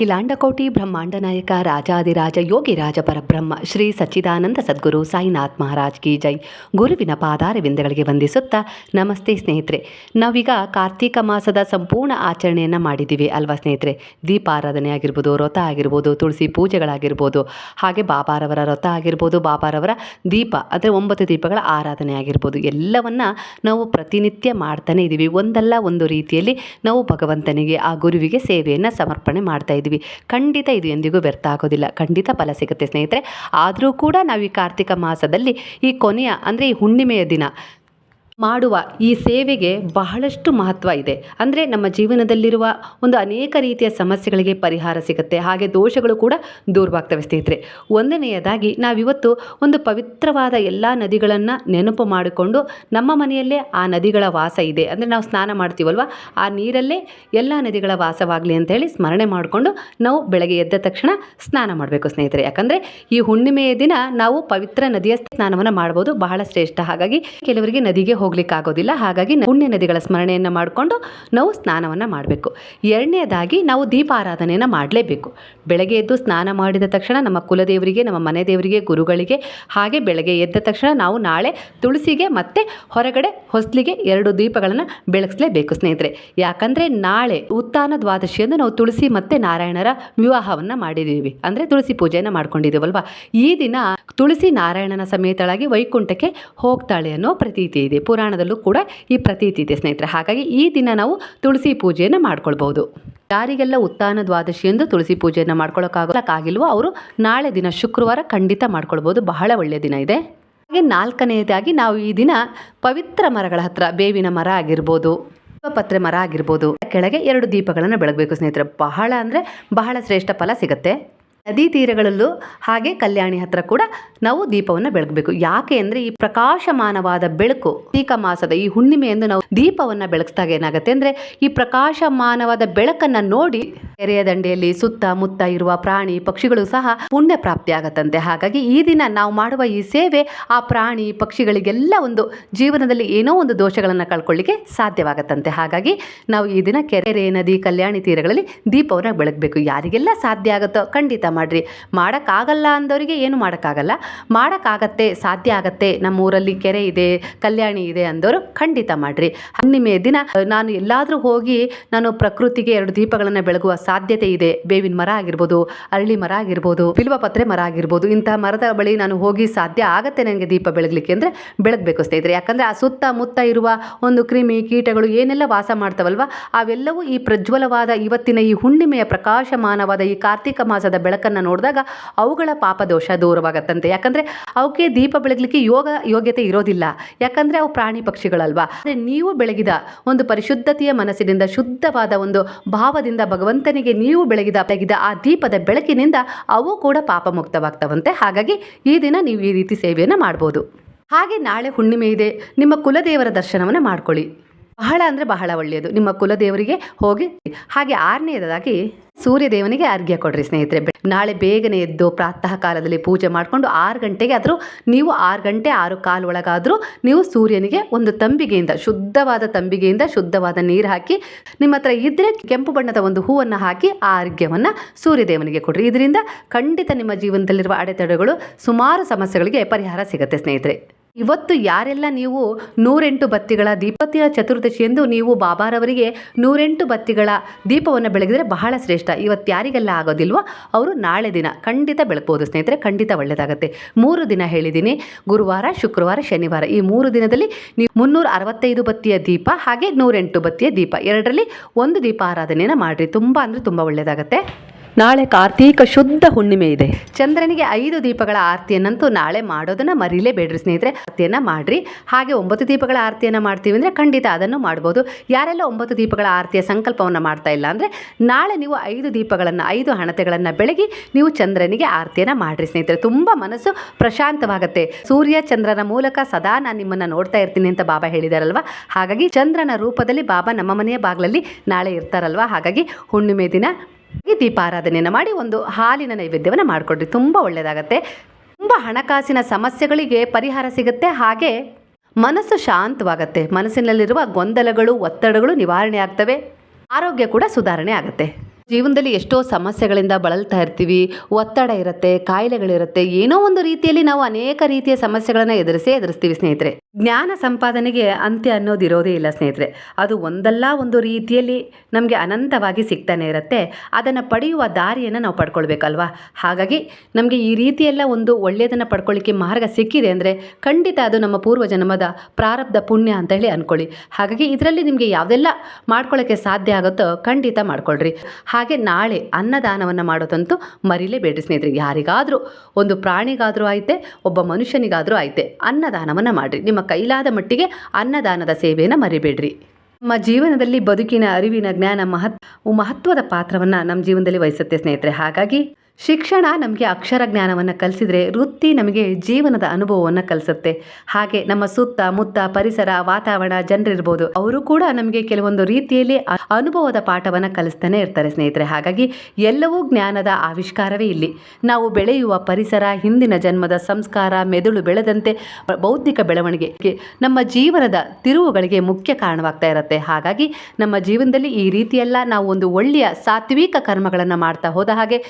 ಅಖಿಲಾಂಡಕೋಟಿ ಬ್ರಹ್ಮಾಂಡ ನಾಯಕ ರಾಜಾದಿರಾಜ ಯೋಗಿ ರಾಜ ಪರಬ್ರಹ್ಮ ಶ್ರೀ ಸಚ್ಚಿದಾನಂದ ಸದ್ಗುರು ಸಾಯಿನಾಥ್ ಮಹಾರಾಜ್ ಕಿ ಜೈ. ಗುರುವಿನ ಪಾದಾರವಿಂದಗಳಿಗೆ ವಂದಿಸುತ್ತಾ ನಮಸ್ತೆ ಸ್ನೇಹಿತರೆ. ನಾವೀಗ ಕಾರ್ತೀಕ ಮಾಸದ ಸಂಪೂರ್ಣ ಆಚರಣೆಯನ್ನು ಮಾಡಿದ್ದೀವಿ ಅಲ್ವಾ ಸ್ನೇಹಿತರೆ? ದೀಪಾರಾಧನೆ ಆಗಿರ್ಬೋದು ವ್ರತ ಆಗಿರ್ಬೋದು, ತುಳಸಿ ಪೂಜೆಗಳಾಗಿರ್ಬೋದು, ಹಾಗೆ ಬಾಬಾರವರ ವ್ರತ ಆಗಿರ್ಬೋದು, ಬಾಬಾರವರ ದೀಪ, ಅಂದರೆ ಒಂಬತ್ತು ದೀಪಗಳ ಆರಾಧನೆ ಆಗಿರ್ಬೋದು. ಎಲ್ಲವನ್ನು ನಾವು ಪ್ರತಿನಿತ್ಯ ಮಾಡ್ತಾನೆ ಇದ್ದೀವಿ ಒಂದಲ್ಲ ಒಂದು ರೀತಿಯಲ್ಲಿ ನಾವು ಭಗವಂತನಿಗೆ, ಆ ಗುರುವಿಗೆ ಸೇವೆಯನ್ನು ಸಮರ್ಪಣೆ ಮಾಡ್ತಾ ಇದ್ದೀವಿ ಖಂಡಿತ ಇದು ಎಂದಿಗೂ ವ್ಯರ್ಥ ಆಗೋದಿಲ್ಲ. ಖಂಡಿತ ಫಲ ಸಿಗುತ್ತೆ ಸ್ನೇಹಿತರೆ. ಆದರೂ ಕೂಡ ನಾವು ಈ ಕಾರ್ತಿಕ ಮಾಸದಲ್ಲಿ ಈ ಕೊನೆಯ ಅಂದರೆ ಈ ಹುಣ್ಣಿಮೆಯ ದಿನ ಮಾಡುವ ಈ ಸೇವೆಗೆ ಬಹಳಷ್ಟು ಮಹತ್ವ ಇದೆ. ಅಂದರೆ ನಮ್ಮ ಜೀವನದಲ್ಲಿರುವ ಒಂದು ಅನೇಕ ರೀತಿಯ ಸಮಸ್ಯೆಗಳಿಗೆ ಪರಿಹಾರ ಸಿಗುತ್ತೆ. ಹಾಗೆ ದೋಷಗಳು ಕೂಡ ದೂರವಾಗ್ತವೆ ಸ್ನೇಹಿತರೆ. ಒಂದನೆಯದಾಗಿ ನಾವಿವತ್ತು ಒಂದು ಪವಿತ್ರವಾದ ಎಲ್ಲ ನದಿಗಳನ್ನು ನೆನಪು ಮಾಡಿಕೊಂಡು ನಮ್ಮ ಮನೆಯಲ್ಲೇ ಆ ನದಿಗಳ ವಾಸ ಇದೆ. ಅಂದರೆ ನಾವು ಸ್ನಾನ ಮಾಡ್ತೀವಲ್ವ? ಆ ನೀರಲ್ಲೇ ಎಲ್ಲ ನದಿಗಳ ವಾಸವಾಗಲಿ ಅಂತೇಳಿ ಸ್ಮರಣೆ ಮಾಡಿಕೊಂಡು ನಾವು ಬೆಳಗ್ಗೆ ಎದ್ದ ತಕ್ಷಣ ಸ್ನಾನ ಮಾಡಬೇಕು ಸ್ನೇಹಿತರೆ. ಯಾಕಂದರೆ ಈ ಹುಣ್ಣಿಮೆಯ ದಿನ ನಾವು ಪವಿತ್ರ ನದಿಯ ಸ್ನಾನವನ್ನು ಮಾಡ್ಬೋದು. ಬಹಳ ಶ್ರೇಷ್ಠ. ಹಾಗಾಗಿ ಕೆಲವರಿಗೆ ನದಿಗೆ ಹೋಗ್ಲಿಕ್ಕಾಗೋದಿಲ್ಲ. ಹಾಗಾಗಿ ಪುಣ್ಯ ನದಿಗಳ ಸ್ಮರಣೆಯನ್ನು ಮಾಡಿಕೊಂಡು ನಾವು ಸ್ನಾನವನ್ನು ಮಾಡಬೇಕು. ಎರಡನೇದಾಗಿ ನಾವು ದೀಪಾರಾಧನೆಯನ್ನು ಮಾಡಲೇಬೇಕು. ಬೆಳಗ್ಗೆ ಎದ್ದು ಸ್ನಾನ ಮಾಡಿದ ತಕ್ಷಣ ನಮ್ಮ ಕುಲದೇವರಿಗೆ, ನಮ್ಮ ಮನೆ ದೇವರಿಗೆ, ಗುರುಗಳಿಗೆ, ಹಾಗೆ ಬೆಳಗ್ಗೆ ಎದ್ದ ತಕ್ಷಣ ನಾವು ನಾಳೆ ತುಳಸಿಗೆ ಮತ್ತು ಹೊರಗಡೆ ಹೊಸ್ಲಿಗೆ ಎರಡು ದೀಪಗಳನ್ನು ಬೆಳಗಿಸಲೇಬೇಕು ಸ್ನೇಹಿತರೆ. ಯಾಕಂದರೆ ನಾಳೆ ಉತ್ಥಾನ ದ್ವಾದಶಿಯಂದು ನಾವು ತುಳಸಿ ಮತ್ತು ನಾರಾಯಣರ ವಿವಾಹವನ್ನು ಮಾಡಿದ್ದೀವಿ ಅಂದರೆ ತುಳಸಿ ಪೂಜೆಯನ್ನು ಮಾಡ್ಕೊಂಡಿದ್ದೀವಲ್ವಾ ಈ ದಿನ ತುಳಸಿ ನಾರಾಯಣನ ಸಮೇತಳಾಗಿ ವೈಕುಂಠಕ್ಕೆ ಹೋಗ್ತಾಳೆ ಅನ್ನೋ ಪ್ರತೀತಿ ಇದೆ. ಪುರಾಣದಲ್ಲೂ ಕೂಡ ಈ ಪ್ರತೀತಿ ಇದೆ, ಸ್ನೇಹಿತರೆ. ಹಾಗಾಗಿ ಈ ದಿನ ನಾವು ತುಳಸಿ ಪೂಜೆಯನ್ನು ಮಾಡ್ಕೊಳ್ಬೋದು ಯಾರಿಗೆಲ್ಲ ಉತ್ಥಾನ ದ್ವಾದಶಿ ಎಂದು ತುಳಸಿ ಪೂಜೆಯನ್ನು ಮಾಡ್ಕೊಳ್ಳೋಕ್ಕಾಗಲಿಲ್ವೋ ಅವರು ನಾಳೆ ದಿನ ಶುಕ್ರವಾರ ಖಂಡಿತ ಮಾಡ್ಕೊಳ್ಬೋದು ಬಹಳ ಒಳ್ಳೆಯ ದಿನ ಇದೆ. ಹಾಗೆ ನಾಲ್ಕನೆಯದಾಗಿ ನಾವು ಈ ದಿನ ಪವಿತ್ರ ಮರಗಳ ಹತ್ರ, ಬೇವಿನ ಮರ ಆಗಿರ್ಬೋದು ಪತ್ರೆ ಮರ ಆಗಿರ್ಬೋದು, ಕೆಳಗೆ ಎರಡು ದೀಪಗಳನ್ನು ಬೆಳಗಬೇಕು, ಸ್ನೇಹಿತರೆ. ಬಹಳ ಅಂದರೆ ಬಹಳ ಶ್ರೇಷ್ಠ ಫಲ ಸಿಗುತ್ತೆ. ನದಿ ತೀರಗಳಲ್ಲೂ ಹಾಗೆ ಕಲ್ಯಾಣಿ ಹತ್ರ ಕೂಡ ನಾವು ದೀಪವನ್ನು ಬೆಳಗಬೇಕು. ಯಾಕೆ ಅಂದರೆ ಈ ಪ್ರಕಾಶಮಾನವಾದ ಬೆಳಕು ಕಾರ್ತೀಕ ಮಾಸದ ಈ ಹುಣ್ಣಿಮೆಯಂದು ನಾವು ದೀಪವನ್ನು ಬೆಳಗಿಸಿದಾಗ ಏನಾಗುತ್ತೆ ಅಂದರೆ ಈ ಪ್ರಕಾಶಮಾನವಾದ ಬೆಳಕನ್ನು ನೋಡಿ ಕೆರೆಯ ದಂಡೆಯಲ್ಲಿ ಸುತ್ತ ಮುತ್ತ ಇರುವ ಪ್ರಾಣಿ ಪಕ್ಷಿಗಳು ಸಹ ಪುಣ್ಯ ಪ್ರಾಪ್ತಿ ಆಗತ್ತಂತೆ ಹಾಗಾಗಿ ಈ ದಿನ ನಾವು ಮಾಡುವ ಈ ಸೇವೆ ಆ ಪ್ರಾಣಿ ಪಕ್ಷಿಗಳಿಗೆಲ್ಲ ಒಂದು ಜೀವನದಲ್ಲಿ ಏನೋ ಒಂದು ದೋಷಗಳನ್ನು ಕಳ್ಕೊಳ್ಳಿಕ್ಕೆ ಸಾಧ್ಯವಾಗತ್ತಂತೆ. ಹಾಗಾಗಿ ನಾವು ಈ ದಿನ ಕೆರೆ, ನದಿ, ಕಲ್ಯಾಣಿ ತೀರಗಳಲ್ಲಿ ದೀಪವನ್ನು ಬೆಳಗಬೇಕು. ಯಾರಿಗೆಲ್ಲ ಸಾಧ್ಯ ಆಗುತ್ತೋ ಖಂಡಿತ ಮಾಡ್ರಿ. ಮಾಡೋಕ್ಕಾಗಲ್ಲ ಅಂದವರಿಗೆ ಏನು ಮಾಡೋಕ್ಕಾಗಲ್ಲ. ಮಾಡೋಕ್ಕಾಗತ್ತೆ, ಸಾಧ್ಯ ಆಗತ್ತೆ. ನಮ್ಮ ಊರಲ್ಲಿ ಕೆರೆ ಇದೆ, ಕಲ್ಯಾಣಿ ಇದೆ ಅಂದವರು ಖಂಡಿತ ಮಾಡ್ರಿ. ಹುಣ್ಣಿಮೆಯ ದಿನ ನಾನು ಎಲ್ಲಾದರೂ ಹೋಗಿ ನಾನು ಪ್ರಕೃತಿಗೆ ಎರಡು ದೀಪಗಳನ್ನು ಬೆಳಗುವ ಸಾಧ್ಯತೆ ಇದೆ. ಬೇವಿನ ಮರ ಆಗಿರ್ಬೋದು, ಅರಳಿ ಮರ ಆಗಿರ್ಬೋದು, ಬಿಲ್ವ ಪತ್ರೆ ಮರ ಆಗಿರ್ಬೋದು ಇಂತಹ ಮರದ ಬಳಿ ನಾನು ಹೋಗಿ ಸಾಧ್ಯ ಆಗತ್ತೆ ನನಗೆ ದೀಪ ಬೆಳಗಲಿಕ್ಕೆ ಅಂದರೆ ಬೆಳಗಬೇಕು ಸ್ನೇಹಿತರೆ. ಯಾಕಂದರೆ ಆ ಸುತ್ತಮುತ್ತ ಇರುವ ಒಂದು ಕ್ರಿಮಿ ಕೀಟಗಳು ಏನೆಲ್ಲ ವಾಸ ಮಾಡ್ತಾವಲ್ವ, ಅವೆಲ್ಲವೂ ಈ ಪ್ರಜ್ವಲವಾದ ಇವತ್ತಿನ ಈ ಹುಣ್ಣಿಮೆಯ ಪ್ರಕಾಶಮಾನವಾದ ಈ ಕಾರ್ತಿಕ ಮಾಸದ ಬೆಳಕನ್ನು ನೋಡಿದಾಗ ಅವುಗಳ ಪಾಪದೋಷ ದೂರವಾಗತ್ತಂತೆ. ಯಾಕಂದರೆ ಅವಕ್ಕೆ ದೀಪ ಬೆಳಗಲಿಕ್ಕೆ ಯೋಗ ಯೋಗ್ಯತೆ ಇರೋದಿಲ್ಲ. ಯಾಕಂದರೆ ಅವು ಪ್ರಾಣಿ ಪಕ್ಷಿಗಳಲ್ವಾ. ಆದರೆ ನೀವು ಬೆಳಗಿದ ಒಂದು ಪರಿಶುದ್ಧತೆಯ ಮನಸ್ಸಿನಿಂದ ಶುದ್ಧವಾದ ಒಂದು ಭಾವದಿಂದ ಭಗವಂತನಿಗೆ ನೀವು ಬೆಳಗಿದ ಬೆಳಗಿದ ಆ ದೀಪದ ಬೆಳಕಿನಿಂದ ಅವು ಕೂಡ ಪಾಪ ಮುಕ್ತವಾಗ್ತವಂತೆ ಹಾಗಾಗಿ ಈ ದಿನ ನೀವು ಈ ರೀತಿ ಸೇವೆಯನ್ನು ಮಾಡ್ಬೋದು. ಹಾಗೆ ನಾಳೆ ಹುಣ್ಣಿಮೆ ಇದೆ. ನಿಮ್ಮ ಕುಲದೇವರ ದರ್ಶನವನ್ನು ಮಾಡ್ಕೊಳ್ಳಿ. ಬಹಳ ಅಂದರೆ ಬಹಳ ಒಳ್ಳೆಯದು. ನಿಮ್ಮ ಕುಲದೇವರಿಗೆ ಹೋಗಿ. ಹಾಗೆ ಆರನೆಯದಾಗಿ ಸೂರ್ಯದೇವನಿಗೆ ಅರ್ಘ್ಯ ಕೊಡ್ರಿ ಸ್ನೇಹಿತರೆ. ನಾಳೆ ಬೇಗನೆ ಎದ್ದು ಪ್ರಾತಃ ಕಾಲದಲ್ಲಿ ಪೂಜೆ ಮಾಡಿಕೊಂಡು ಆರು ಗಂಟೆಗೆ ಆದರೂ ನೀವು ಆರು ಗಂಟೆ ಆರು ಕಾಲು ಒಳಗಾದರೂ ನೀವು ಸೂರ್ಯನಿಗೆ ಒಂದು ತಂಬಿಗೆಯಿಂದ, ಶುದ್ಧವಾದ ತಂಬಿಗೆಯಿಂದ ಶುದ್ಧವಾದ ನೀರು ಹಾಕಿ, ನಿಮ್ಮ ಹತ್ರ ಇದ್ದರೆ ಕೆಂಪು ಬಣ್ಣದ ಒಂದು ಹೂವನ್ನು ಹಾಕಿ ಆ ಅರ್ಘ್ಯವನ್ನು ಸೂರ್ಯದೇವನಿಗೆ ಕೊಡ್ರಿ. ಇದರಿಂದ ಖಂಡಿತ ನಿಮ್ಮ ಜೀವನದಲ್ಲಿರುವ ಅಡೆತಡೆಗಳು, ಸುಮಾರು ಸಮಸ್ಯೆಗಳಿಗೆ ಪರಿಹಾರ ಸಿಗುತ್ತೆ ಸ್ನೇಹಿತರೆ. ಇವತ್ತು ಯಾರೆಲ್ಲ ನೀವು ನೂರೆಂಟು ಬತ್ತಿಗಳ ದೀಪತಿಯ ಚತುರ್ದಶಿಯಂದು ನೀವು ಬಾಬಾರವರಿಗೆ ನೂರೆಂಟು ಬತ್ತಿಗಳ ದೀಪವನ್ನು ಬೆಳಗಿದರೆ ಬಹಳ ಶ್ರೇಷ್ಠ. ಇವತ್ತು ಯಾರಿಗೆಲ್ಲ ಆಗೋದಿಲ್ವೋ ಅವರು ನಾಳೆ ದಿನ ಖಂಡಿತ ಬೆಳಗ್ಬೋದು. ಸ್ನೇಹಿತರೆ, ಖಂಡಿತ ಒಳ್ಳೆಯದಾಗುತ್ತೆ ಮೂರು ದಿನ ಹೇಳಿದ್ದೀನಿ. ಗುರುವಾರ, ಶುಕ್ರವಾರ, ಶನಿವಾರ. ಈ ಮೂರು ದಿನದಲ್ಲಿ ನೀವು ಮುನ್ನೂರ ಅರವತ್ತೈದು ಬತ್ತಿಯ ದೀಪ ಹಾಗೆ ನೂರೆಂಟು ಬತ್ತಿಯ ದೀಪ ಎರಡರಲ್ಲಿ ಒಂದು ದೀಪ ಆರಾಧನೆಯನ್ನು ಮಾಡಿರಿ. ತುಂಬ ಅಂದರೆ ತುಂಬ ಒಳ್ಳೆಯದಾಗತ್ತೆ ನಾಳೆ ಕಾರ್ತೀಕ ಶುದ್ಧ ಹುಣ್ಣಿಮೆ ಇದೆ. ಚಂದ್ರನಿಗೆ ಐದು ದೀಪಗಳ ಆರತಿಯನ್ನಂತೂ ನಾಳೆ ಮಾಡೋದನ್ನ ಮರೀಲೇಬೇಡ್ರಿ ಸ್ನೇಹಿತರೆ. ಆರತಿಯನ್ನ ಮಾಡ್ರಿ. ಹಾಗೆ ಒಂಬತ್ತು ದೀಪಗಳ ಆರತಿಯನ್ನ ಮಾಡ್ತೀವಿ ಅಂದರೆ ಖಂಡಿತ ಅದನ್ನು ಮಾಡ್ಬೋದು. ಯಾರೆಲ್ಲ ಒಂಬತ್ತು ದೀಪಗಳ ಆರತಿಯ ಸಂಕಲ್ಪವನ್ನು ಮಾಡ್ತಾ ಇಲ್ಲ ಅಂದರೆ ನಾಳೆ ನೀವು ಐದು ದೀಪಗಳನ್ನು, ಐದು ಹಣತೆಗಳನ್ನು ಬೆಳಗಿ ನೀವು ಚಂದ್ರನಿಗೆ ಆರ್ತಿಯನ್ನ ಮಾಡ್ರಿ ಸ್ನೇಹಿತರೆ. ತುಂಬ ಮನಸ್ಸು ಪ್ರಶಾಂತವಾಗುತ್ತೆ. ಸೂರ್ಯ ಚಂದ್ರನ ಮೂಲಕ ಸದಾ ನಾನು ನಿಮ್ಮನ್ನು ನೋಡ್ತಾ ಇರ್ತೀನಿ ಅಂತ ಬಾಬಾ ಹೇಳಿದಾರಲ್ವಾ? ಹಾಗಾಗಿ ಚಂದ್ರನ ರೂಪದಲ್ಲಿ ಬಾಬಾ ನಮ್ಮ ಮನೆಯ ಬಾಗ್ಲಲ್ಲಿ ನಾಳೆ ಇರ್ತಾರಲ್ವಾ? ಹಾಗಾಗಿ ಹುಣ್ಣಿಮೆ ದಿನ ಈ ದೀಪಾರಾಧನೆಯನ್ನು ಮಾಡಿ ಒಂದು ಹಾಲಿನ ನೈವೇದ್ಯವನ್ನು ಮಾಡಿಕೊಡ್ರಿ. ತುಂಬ ಒಳ್ಳೆಯದಾಗತ್ತೆ ತುಂಬ ಹಣಕಾಸಿನ ಸಮಸ್ಯೆಗಳಿಗೆ ಪರಿಹಾರ ಸಿಗುತ್ತೆ. ಹಾಗೆ ಮನಸ್ಸು ಶಾಂತವಾಗತ್ತೆ. ಮನಸ್ಸಿನಲ್ಲಿರುವ ಗೊಂದಲಗಳು, ಒತ್ತಡಗಳು ನಿವಾರಣೆ ಆಗ್ತವೆ. ಆರೋಗ್ಯ ಕೂಡ ಸುಧಾರಣೆ ಆಗುತ್ತೆ. ಜೀವನದಲ್ಲಿ ಎಷ್ಟೋ ಸಮಸ್ಯೆಗಳಿಂದ ಬಳಲ್ತಾ ಇರ್ತೀವಿ. ಒತ್ತಡ ಇರುತ್ತೆ, ಕಾಯಿಲೆಗಳಿರುತ್ತೆ. ಏನೋ ಒಂದು ರೀತಿಯಲ್ಲಿ ನಾವು ಅನೇಕ ರೀತಿಯ ಸಮಸ್ಯೆಗಳನ್ನು ಎದುರಿಸೇ ಎದುರಿಸ್ತೀವಿ ಸ್ನೇಹಿತರೆ. ಜ್ಞಾನ ಸಂಪಾದನೆಗೆ ಅಂತ್ಯ ಅನ್ನೋದು ಇರೋದೇ ಇಲ್ಲ ಸ್ನೇಹಿತರೆ. ಅದು ಒಂದಲ್ಲ ಒಂದು ರೀತಿಯಲ್ಲಿ ನಮಗೆ ಅನಂತವಾಗಿ ಸಿಗ್ತಾನೆ ಇರುತ್ತೆ. ಅದನ್ನು ಪಡೆಯುವ ದಾರಿಯನ್ನು ನಾವು ಪಡ್ಕೊಳ್ಬೇಕಲ್ವಾ? ಹಾಗಾಗಿ ನಮಗೆ ಈ ರೀತಿಯೆಲ್ಲ ಒಂದು ಒಳ್ಳೆಯದನ್ನು ಪಡ್ಕೊಳ್ಳಿಕ್ಕೆ ಮಾರ್ಗ ಸಿಕ್ಕಿದೆ ಅಂದರೆ ಖಂಡಿತ ಅದು ನಮ್ಮ ಪೂರ್ವ ಜನ್ಮದ ಪ್ರಾರಬ್ಧ ಪುಣ್ಯ ಅಂತ ಹೇಳಿ ಅಂದ್ಕೊಳ್ಳಿ ಹಾಗಾಗಿ ಇದರಲ್ಲಿ ನಿಮಗೆ ಯಾವುದೆಲ್ಲ ಮಾಡ್ಕೊಳ್ಳೋಕ್ಕೆ ಸಾಧ್ಯ ಆಗುತ್ತೋ ಖಂಡಿತ ಮಾಡ್ಕೊಳ್ರಿ. ಹಾಗೆ ನಾಳೆ ಅನ್ನದಾನವನ್ನು ಮಾಡೋದಂತೂ ಮರಿಲೇಬೇಡ್ರಿ ಸ್ನೇಹಿತರೆ. ಯಾರಿಗಾದರೂ ಒಂದು ಪ್ರಾಣಿಗಾದರೂ ಆಯ್ತೆ, ಒಬ್ಬ ಮನುಷ್ಯನಿಗಾದರೂ ಆಯ್ತೆ ಅನ್ನದಾನವನ್ನು ಮಾಡಿರಿ. ನಿಮ್ಮ ಕೈಲಾದ ಮಟ್ಟಿಗೆ ಅನ್ನದಾನದ ಸೇವೆಯನ್ನು ಮರಿಬೇಡ್ರಿ. ನಮ್ಮ ಜೀವನದಲ್ಲಿ ಬದುಕಿನ ಅರಿವಿನ ಜ್ಞಾನ ಮಹತ್ವ ಮಹತ್ವದ ಪಾತ್ರವನ್ನು ನಮ್ಮ ಜೀವನದಲ್ಲಿ ವಹಿಸುತ್ತೆ ಸ್ನೇಹಿತರೆ. ಹಾಗಾಗಿ ಶಿಕ್ಷಣ ನಮಗೆ ಅಕ್ಷರ ಜ್ಞಾನವನ್ನು ಕಲಿಸಿದರೆ ವೃತ್ತಿ ನಮಗೆ ಜೀವನದ ಅನುಭವವನ್ನು ಕಲಿಸುತ್ತೆ. ಹಾಗೆ ನಮ್ಮ ಸುತ್ತ, ಮುತ್ತ, ಪರಿಸರ, ವಾತಾವರಣ ಜನರಿರ್ಬೋದು. ಅವರು ಕೂಡ ನಮಗೆ ಕೆಲವೊಂದು ರೀತಿಯಲ್ಲಿ ಅನುಭವದ ಪಾಠವನ್ನು ಕಲಿಸ್ತಾನೆ ಇರ್ತಾರೆ ಸ್ನೇಹಿತರೆ. ಹಾಗಾಗಿ ಎಲ್ಲವೂ ಜ್ಞಾನದ ಆವಿಷ್ಕಾರವೇ ಇಲ್ಲಿ. ನಾವು ಬೆಳೆಯುವ ಪರಿಸರ, ಹಿಂದಿನ ಜನ್ಮದ ಸಂಸ್ಕಾರ, ಮೆದುಳು ಬೆಳೆದಂತೆ ಬೌದ್ಧಿಕ ಬೆಳವಣಿಗೆ ನಮ್ಮ ಜೀವನದ ತಿರುವುಗಳಿಗೆ ಮುಖ್ಯ ಕಾರಣವಾಗ್ತಾ ಇರುತ್ತೆ. ಹಾಗಾಗಿ ನಮ್ಮ ಜೀವನದಲ್ಲಿ ಈ ರೀತಿಯೆಲ್ಲ ನಾವು ಒಂದು ಒಳ್ಳೆಯ ಸಾತ್ವಿಕ ಕರ್ಮಗಳನ್ನು ಮಾಡ್ತಾ ಹೋದ ಹಾಗೆ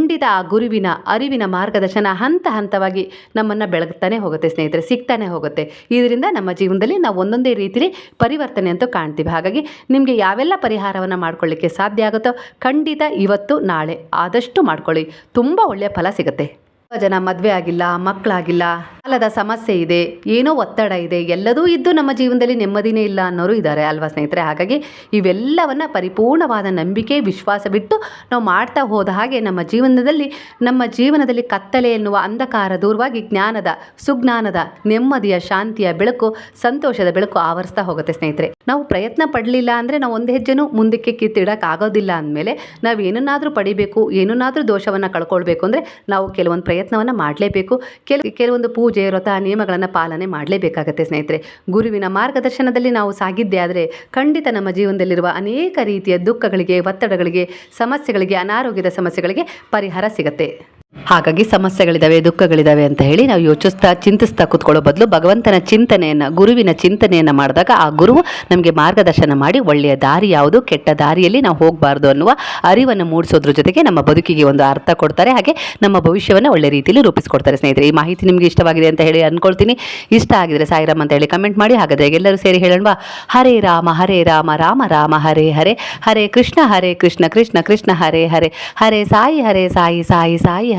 ಖಂಡಿತ ಆ ಗುರುವಿನ ಅರಿವಿನ ಮಾರ್ಗದರ್ಶನ ಹಂತ ಹಂತವಾಗಿ ನಮ್ಮನ್ನು ಬೆಳಗ್ತಾನೆ ಹೋಗುತ್ತೆ ಸ್ನೇಹಿತರೆ, ಸಿಗ್ತಾನೆ ಹೋಗುತ್ತೆ. ಇದರಿಂದ ನಮ್ಮ ಜೀವನದಲ್ಲಿ ನಾವು ಒಂದೊಂದೇ ರೀತಿಯಲ್ಲಿ ಪರಿವರ್ತನೆ ಅಂತೂ ಕಾಣ್ತೀವಿ. ಹಾಗಾಗಿ ನಿಮಗೆ ಯಾವೆಲ್ಲ ಪರಿಹಾರವನ್ನು ಮಾಡ್ಕೊಳ್ಳಿಕ್ಕೆ ಸಾಧ್ಯ ಆಗುತ್ತೋ ಖಂಡಿತ ಇವತ್ತು, ನಾಳೆ ಆದಷ್ಟು ಮಾಡ್ಕೊಳ್ಳಿ. ತುಂಬ ಒಳ್ಳೆಯ ಫಲ ಸಿಗುತ್ತೆ. ತುಂಬ ಜನ ಮದುವೆ ಆಗಿಲ್ಲ ಮಕ್ಕಳಾಗಿಲ್ಲ ಸಾಲದ ಸಮಸ್ಯೆ ಇದೆ, ಏನೋ ಒತ್ತಡ ಇದೆ, ಎಲ್ಲದೂ ಇದ್ದು ನಮ್ಮ ಜೀವನದಲ್ಲಿ ನೆಮ್ಮದಿನೇ ಇಲ್ಲ ಅನ್ನೋರು ಇದ್ದಾರೆ ಅಲ್ವಾ ಸ್ನೇಹಿತರೆ? ಹಾಗಾಗಿ ಇವೆಲ್ಲವನ್ನು ಪರಿಪೂರ್ಣವಾದ ನಂಬಿಕೆ, ವಿಶ್ವಾಸ ಬಿಟ್ಟು ನಾವು ಮಾಡ್ತಾ ಹೋದ ಹಾಗೆ ನಮ್ಮ ಜೀವನದಲ್ಲಿ ನಮ್ಮ ಜೀವನದಲ್ಲಿ ಕತ್ತಲೆ ಎನ್ನುವ ಅಂಧಕಾರ ದೂರವಾಗಿ ಜ್ಞಾನದ, ಸುಜ್ಞಾನದ, ನೆಮ್ಮದಿಯ, ಶಾಂತಿಯ ಬೆಳಕು, ಸಂತೋಷದ ಬೆಳಕು ಆವರಿಸ್ತಾ ಹೋಗುತ್ತೆ ಸ್ನೇಹಿತರೆ. ನಾವು ಪ್ರಯತ್ನ ಪಡಲಿಲ್ಲ ಅಂದರೆ ನಾವು ಒಂದು ಹೆಜ್ಜೆನೂ ಮುಂದಕ್ಕೆ ಕಿತ್ತಿಡಕ್ಕೆ ಆಗೋದಿಲ್ಲ ಅಂದಮೇಲೆ ನಾವು ಏನನ್ನಾದರೂ ಪಡಿಬೇಕು, ಏನನ್ನಾದರೂ ದೋಷವನ್ನು ಕಳ್ಕೊಳ್ಬೇಕು ಅಂದರೆ ನಾವು ಕೆಲವೊಂದು ಪ್ರಯತ್ನವನ್ನು ಮಾಡಲೇಬೇಕು. ಕೆಲ, ಕೆಲವೊಂದು ಪೂಜೆ, ವ್ರತ, ನಿಯಮಗಳನ್ನು ಪಾಲನೆ ಮಾಡಲೇಬೇಕಾಗತ್ತೆ ಸ್ನೇಹಿತರೆ. ಗುರುವಿನ ಮಾರ್ಗದರ್ಶನದಲ್ಲಿ ನಾವು ಸಾಗಿದ್ದೇ ಆದರೆ ಖಂಡಿತ ನಮ್ಮ ಜೀವನದಲ್ಲಿರುವ ಅನೇಕ ರೀತಿಯ ದುಃಖಗಳಿಗೆ, ಒತ್ತಡಗಳಿಗೆ, ಸಮಸ್ಯೆಗಳಿಗೆ, ಅನಾರೋಗ್ಯದ ಸಮಸ್ಯೆಗಳಿಗೆ ಪರಿಹಾರ ಸಿಗುತ್ತೆ. ಹಾಗಾಗಿ ಸಮಸ್ಯೆಗಳಿದಾವೆ, ದುಃಖಗಳಿದಾವೆ ಅಂತ ಹೇಳಿ ನಾವು ಯೋಚಿಸ್ತಾ, ಚಿಂತಿಸ್ತಾ ಕೂತ್ಕೊಳ್ಳೋ ಬದಲು ಭಗವಂತನ ಚಿಂತನೆಯನ್ನು, ಗುರುವಿನ ಚಿಂತನೆಯನ್ನು ಮಾಡಿದಾಗ ಆ ಗುರುವು ನಮಗೆ ಮಾರ್ಗದರ್ಶನ ಮಾಡಿ ಒಳ್ಳೆಯ ದಾರಿ ಯಾವುದು, ಕೆಟ್ಟ ದಾರಿಯಲ್ಲಿ ನಾವು ಹೋಗಬಾರ್ದು ಅನ್ನುವ ಅರಿವನ್ನು ಮೂಡಿಸೋದ್ರ ಜೊತೆಗೆ ನಮ್ಮ ಬದುಕಿಗೆ ಒಂದು ಅರ್ಥ ಕೊಡ್ತಾರೆ. ಹಾಗೆ ನಮ್ಮ ಭವಿಷ್ಯವನ್ನು ಒಳ್ಳೆ ರೀತಿಯಲ್ಲಿ ರೂಪಿಸ್ಕೊಡ್ತಾರೆ ಸ್ನೇಹಿತರೆ. ಈ ಮಾಹಿತಿ ನಿಮಗೆ ಇಷ್ಟವಾಗಿದೆ ಅಂತ ಹೇಳಿ ಅಂದ್ಕೊಳ್ತೀನಿ ಇಷ್ಟ ಆಗಿದರೆ ಸಾಯಿರಾಮ್ ಅಂತ ಹೇಳಿ ಕಮೆಂಟ್ ಮಾಡಿ. ಹಾಗಾದರೆ ಎಲ್ಲರೂ ಸೇರಿ ಹೇಳೋಣ ಹರೇ ರಾಮ ಹರೇ ರಾಮ ರಾಮ ರಾಮ, ಹರೇ ಹರೇ ಹರೇ ಕೃಷ್ಣ ಹರೇ ಕೃಷ್ಣ ಕೃಷ್ಣ ಕೃಷ್ಣ, ಹರೇ ಹರೇ ಹರೇ, ಸಾಯಿ ಹರೇ, ಸಾಯಿ ಸಾಯಿ ಸಾಯಿ